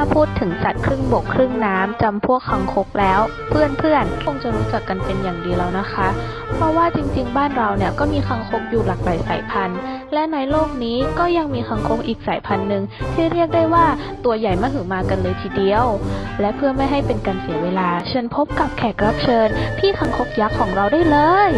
ถ้าพูดถึงสัตว์ครึ่งบกครึ่งน้ำจำพวกคังคกแล้ว เพื่อนๆคงจะรู้จักกันเป็นอย่างดีแล้วนะคะ เพราะว่าจริงๆ บ้านเราเนี่ยก็มีคังคกอยู่หลากหลายสายพันธุ์ และในโลกนี้ก็ยังมีคังคกอีกสายพันธุ์หนึ่งที่เรียกได้ว่าตัวใหญ่มหึมากันเลยทีเดียว และเพื่อไม่ให้เป็นการเสียเวลา เชิญพบกับแขกรับเชิญ พี่คังคกยักษ์ของเราได้เลย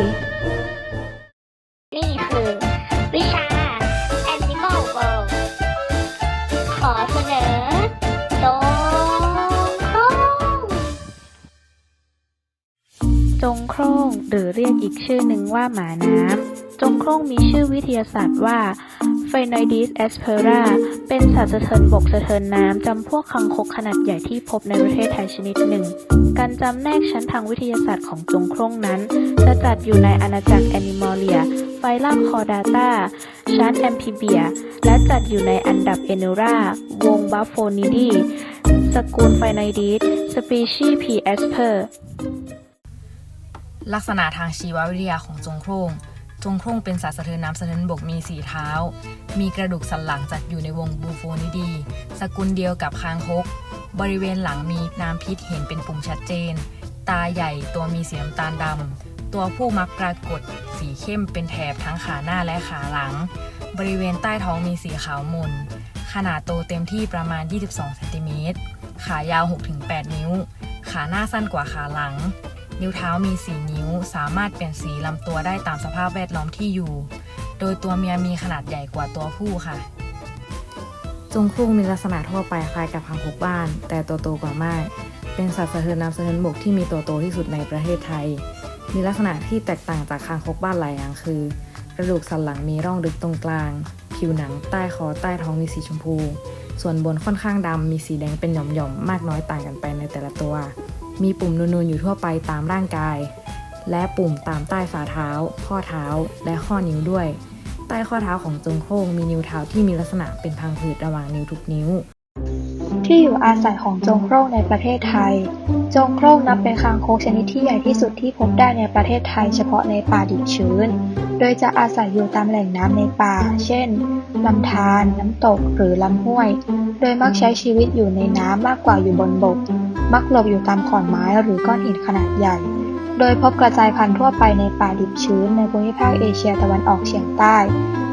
โคร่งหรือเรียกอีกชื่อหนึ่งว่าหมาน้ำจงโคร่งมีชื่อวิทยาศาสตร์ว่า p h a e n o i d e s aspera เป็นสัตว์สะเทินบกสะเทินน้ำจำพวกคังคกขนาดใหญ่ที่พบในประเทศไทยชนิดหนึ่ง การจำแนกชั้นทางวิทยาศาสตร์ของจงโคร่งนั้น จะจัดอยู่ในอาณาจักรแอนิมอเลียไฟลัมคอดาตาชั้นแอมพิเบีย และจัดอยู่ในอันดับเอเนราวงบัฟโฟนิดีสกุลไฟไนดีสสปีชีพีแอสเพอร์ ลักษณะทางชีววิทยาของจงโครงจงโครงเป็นสัตว์สะเทินน้ำสะเทินบกมีสีเท้า มีกระดูกสันหลังจัดอยู่ในวงบูโฟนิดี สกุลเดียวกับคางคก บริเวณหลังมีน้ำพิษเห็นเป็นปุ่มชัดเจน ตาใหญ่ตัวมีสีน้ำตาลดำ ตัวผู้มักปรากฏสีเข้มเป็นแถบทั้งขาหน้าและขาหลัง บริเวณใต้ท้องมีสีขาวมน ขนาดโตเต็มที่ประมาณ 22 เซนติเมตร ขายาว 6-8 นิ้ว ขาหน้าสั้นกว่าขาหลัง นิ้วเท้ามี 4 นิ้ว สามารถเปลี่ยนสีลำตัวได้ตามสภาพแวดล้อมที่อยู่ โดยตัวเมียมีขนาดใหญ่กว่าตัวผู้ค่ะจงคร่งมีลักษณะทั่วไปคล้ายกับคางคกบ้าน แต่ตัวโตกว่ามาก เป็นสัตว์สะเทินน้ำสะเทินบกที่มีตัวโตที่สุดในประเทศไทย มีลักษณะที่แตกต่างจากคางคกบ้านหลายอย่างคือกระดูกสันหลังมีร่องลึกตรงกลาง ผิวหนังใต้คอใต้ท้องมีสีชมพู ส่วนบนค่อนข้างดำมีสีแดงเป็นหย่อมๆมากน้อยต่างกันไปในแต่ละตัว มีปุ่มนูนๆอยู่ทั่วไปตามร่างกาย และปุ่มตามใต้ฝ่าเท้า ข้อเท้า และข้อนิ้วด้วย ใต้ข้อเท้าของจงโคร่งมีนิ้วเท้าที่มีลักษณะเป็นพังผืดระหว่างนิ้วทุกนิ้ว ที่อยู่อาศัยของจงโคร่งในประเทศไทย จงโคร่งนับเป็นคางคกชนิดที่ใหญ่ที่สุดที่พบได้ในประเทศไทย เฉพาะในป่าดิบชื้น โดยจะอาศัยอยู่ตามแหล่งน้ำในป่า เช่นลำธารน้ำตกหรือลำห้วย โดยมักใช้ชีวิตอยู่ในน้ำมากกว่าอยู่บนบก มักหลบอยู่ตามขอนไม้หรือก้อนหินขนาดใหญ่ โดยพบกระจายพันธุ์ทั่วไปในป่าดิบชื้นในภูมิภาคเอเชียตะวันออกเฉียงใต้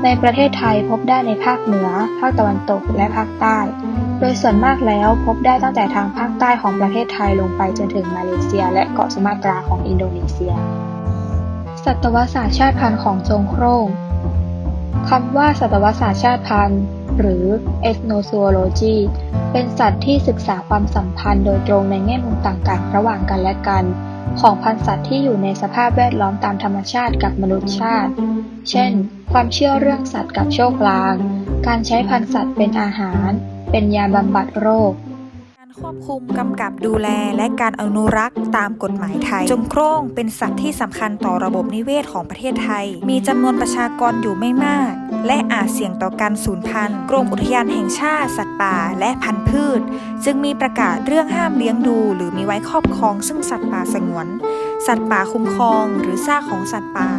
ในประเทศไทยพบได้ในภาคเหนือ ภาคตะวันตกและภาคใต้ โดยส่วนมากแล้วพบได้ตั้งแต่ทางภาคใต้ของประเทศไทยลงไปจนถึงมาเลเซีย และเกาะสุมาตราของอินโดนีเซีย สัตวศาสตร์ชาติพันธุ์ของจงโครงคำว่าสัตวศาสตร์ชาติพันธุ์ หรือ ethnozoology เป็นสัตว์ที่ศึกษาความสัมพันธ์โดยตรงในแง่มุมต่างๆ ระหว่างกันและกัน ของพันธุ์สัตว์ที่อยู่ในสภาพแวดล้อมตามธรรมชาติกับมนุษยชาติ เช่น ความเชื่อเรื่องสัตว์กับโชคลาง การใช้พันธุ์สัตว์เป็นอาหาร เป็นยาบำบัดโรค ควบคุมกำกับดูแลและการอนุรักษ์ตามกฎหมายไทย จงโคร่งเป็นสัตว์ที่สำคัญต่อระบบนิเวศของประเทศไทย มีจำนวนประชากรอยู่ไม่มาก และอาจเสี่ยงต่อการสูญพันธุ์กรมอุทยานแห่งชาติสัตว์ป่าและพันธุ์พืช จึงมีประกาศเรื่องห้ามเลี้ยงดู หรือมีไว้ครอบครอง ซึ่งสัตว์ป่าสงวน สัตว์ป่าคุ้มครอง หรือซากของสัตว์ป่า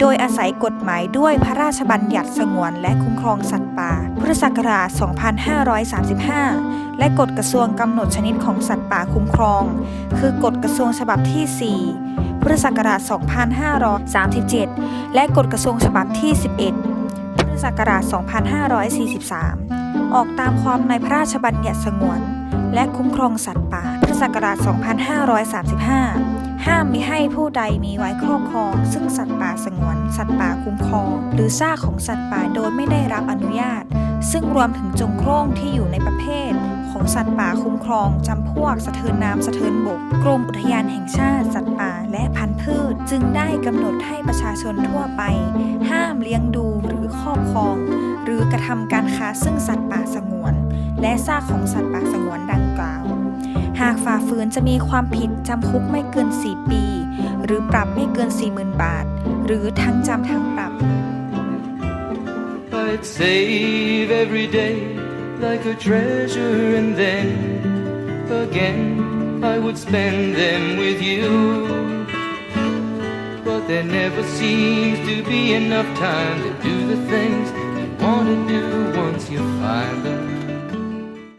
โดยอาศัยกฎหมายด้วยพระราชบัญญัติสงวน และคุ้มครองสัตว์ป่า พุทธศักราช 2535 และกฎกระทรวงกำหนดชนิดของสัตว์ป่าคุ้มครอง คือกฎกระทรวงฉบับที่ 4 พุทธศักราช 2537 และกฎกระทรวงฉบับที่ 11 พุทธศักราช 2543 ออกตามความในพระราชบัญญัติสงวน และคุ้มครองสัตว์ป่า พุทธศักราช 2535 ห้ามมิให้ผู้ใดมีไว้ครอบครอง ซึ่งสัตว์ป่าสงวน สัตว์ป่าคุ้มครอง หรือซากของสัตว์ป่าโดยไม่ได้รับอนุญาตซึ่งรวมถึงจงโคร่งที่อยู่ในประเภท ของสัตว์ป่าคุ้มครองจำพวกสะเทินน้ำสะเทินบก กรมอุทยานแห่งชาติ สัตว์ป่า และพันธุ์พืช จึงได้กำหนดให้ประชาชนทั่วไป ห้ามเลี้ยงดูหรือครอบครอง หรือกระทำการค้าซึ่งสัตว์ป่าสงวน และซากของสัตว์ป่าสงวนดังกล่าว หากฝ่าฝืนจะมีความผิดจำคุกไม่เกิน 4 ปี หรือปรับไม่เกิน 40,000 บาท หรือทั้งจำทั้งปรับ I'd save every day like a treasure and then again I would spend them with you. But there never seems to be enough time to do the things you want to do once you find them.